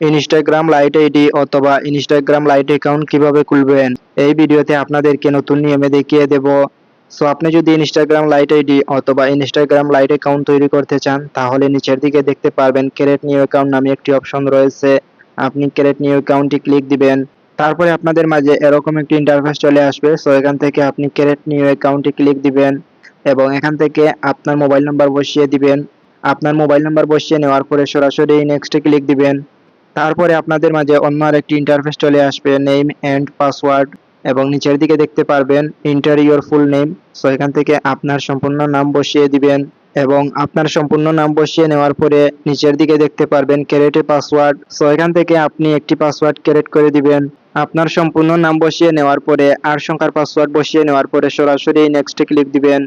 Instagram lite ID অথবা Instagram lite account কীভাবে খুলবেন? এই ভিডিওতে আপনাদেরকে নতুন নিয়মে দেখিয়ে দেব। সো আপনি যদি ইনস্টাগ্রাম লাইট আইডি অথবা ইনস্টাগ্রাম লাইট অ্যাকাউন্ট তৈরি করতে চান, তাহলে নিচের দিকে দেখতে পারবেন ক্রিয়েট নিউ অ্যাকাউন্ট নামে একটি অপশন রয়েছে। আপনি ক্রিয়েট নিউ অ্যাকাউন্টটি ক্লিক দিবেন। তারপরে আপনাদের মাঝে এরকম একটি ইন্টারফেস চলে আসবে। সো এখান থেকে আপনি ক্রিয়েট নিউ অ্যাকাউন্টটি ক্লিক দিবেন এবং এখান থেকে আপনার মোবাইল নাম্বার বসিয়ে দিবেন। আপনার মোবাইল নাম্বার বসিয়ে নেওয়ার পরে সরাসরি নেক্সটে ক্লিক দিবেন। তারপরে আপনাদের মাঝে অন্য আরেকটি ইন্টারফেস চলে আসবে নেম এন্ড পাসওয়ার্ড এবং নিচের দিকে দেখতে পারবেন enter your full name so এখান থেকে আপনার সম্পূর্ণ নাম বসিয়ে দিবেন এবং আপনার সম্পূর্ণ নাম বসিয়ে নেওয়ার পরে নিচের দিকে দেখতে পারবেন ক্যারেটে পাসওয়ার্ড সো এখান থেকে আপনি একটি পাসওয়ার্ড ক্যারেট করে দিবেন। আপনার সম্পূর্ণ নাম বসিয়ে নেওয়ার পরে আর সংখ্যার পাসওয়ার্ড বসিয়ে নেওয়ার পরে সরাসরি নেক্সটে ক্লিক দিবেন।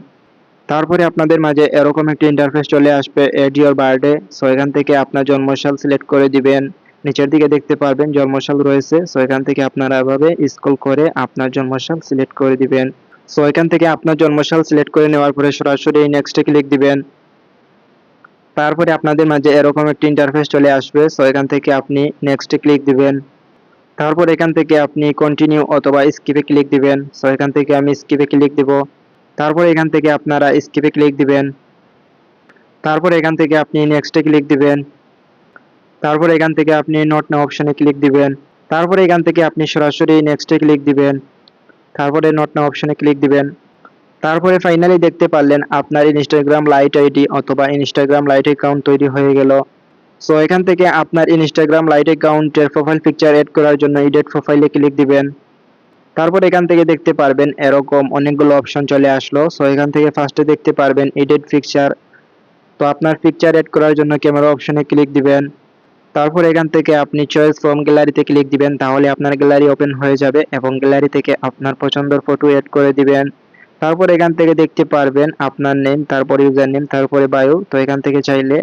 তারপরে আপনাদের মাঝে এরকম একটি ইন্টারফেস চলে আসবে এড ইউর বার্থডে সো এখান থেকে আপনার জন্মসাল সিলেক্ট করে দিবেন। নিচের দিকে দেখতে পারবেন জন্মসাল রয়েছে। সো এখান থেকে আপনারা এভাবে স্ক্রল করে আপনার জন্মসাল সিলেক্ট করে দিবেন। সো এখান থেকে আপনার জন্মসাল সিলেক্ট করে নেওয়ার পরে সরাসরি নেক্সটে ক্লিক দিবেন। তারপরে আপনাদের মাঝে এরকম একটি ইন্টারফেস চলে আসবে। সো এখান থেকে আপনি নেক্সটে ক্লিক দিবেন। তারপর এখান থেকে আপনি কন্টিনিউ অথবা স্কিপে ক্লিক দিবেন। সো এখান থেকে আমি স্কিপে ক্লিক দিব। তারপর এখান থেকে আপনারা স্কিপে ক্লিক দিবেন। তারপর এখান থেকে আপনি নেক্সটে ক্লিক দিবেন। তারপর এখান থেকে আপনি নট নাও অপশনে ক্লিক দিবেন। তারপর এখান থেকে আপনি সরাসরি নেক্সটে ক্লিক দিবেন। তারপরে নোট নাও অপশনে ক্লিক দিবেন। তারপরে ফাইনালি দেখতে পারলেন আপনার ইনস্টাগ্রাম লাইট আইডি অথবা ইনস্টাগ্রাম লাইট অ্যাকাউন্ট তৈরি হয়ে গেল। সো এখান থেকে আপনার ইনস্টাগ্রাম লাইট অ্যাকাউন্টের প্রোফাইল পিকচার এড করার জন্য এডিট প্রোফাইলে ক্লিক দিবেন। তারপর এখান থেকে দেখতে পারবেন এরকম অনেকগুলো অপশন চলে আসলো। সো এখান থেকে ফার্স্টে দেখতে পারবেন এডিট পিকচার তো, আপনার পিকচার এড করার জন্য ক্যামেরা অপশনে ক্লিক দিবেন। তারপর এখান থেকে আপনি চয়েস ফ্রম গ্যালারিতে ক্লিক দিবেন, তাহলে আপনার গ্যালারি ওপেন হয়ে যাবে এবং গ্যালারি থেকে আপনার পছন্দের ফটো এড করে দিবেন। তারপর এখান থেকে দেখতে পারবেন আপনার নেম তারপর ইউজার নেম তারপরে বায়ু তো এখান থেকে চাইলে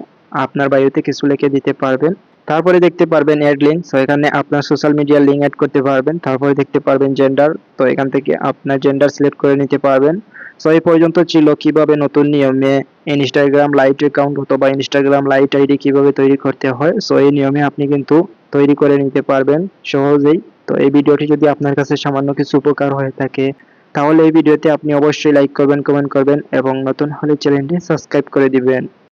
আপনার বায়ুতে কিছু লিখে দিতে পারবেন। তারপরে দেখতে পারবেন অ্যাড লিঙ্ক তো এখানে আপনার সোশ্যাল মিডিয়ার লিঙ্ক অ্যাড করতে পারবেন। তারপরে দেখতে পারবেন জেন্ডার তো এখান থেকে আপনার জেন্ডার সিলেক্ট করে নিতে পারবেন। সো এই পর্যন্ত ছিল কীভাবে নতুন নিয়মে ইনস্টাগ্রাম লাইট অ্যাকাউন্ট অথবা ইনস্টাগ্রাম লাইট আইডি কীভাবে তৈরি করতে হয়? সো এই নিয়মে আপনি কিন্তু তৈরি করে নিতে পারবেন সহজেই। তো, এই ভিডিওটি যদি আপনার কাছে সামান্য কিছু উপকার হয়ে থাকে, তাহলে এই ভিডিওতে আপনি অবশ্যই লাইক করবেন কমেন্ট করবেন এবং নতুন হলে চ্যানেলটি সাবস্ক্রাইব করে দিবেন।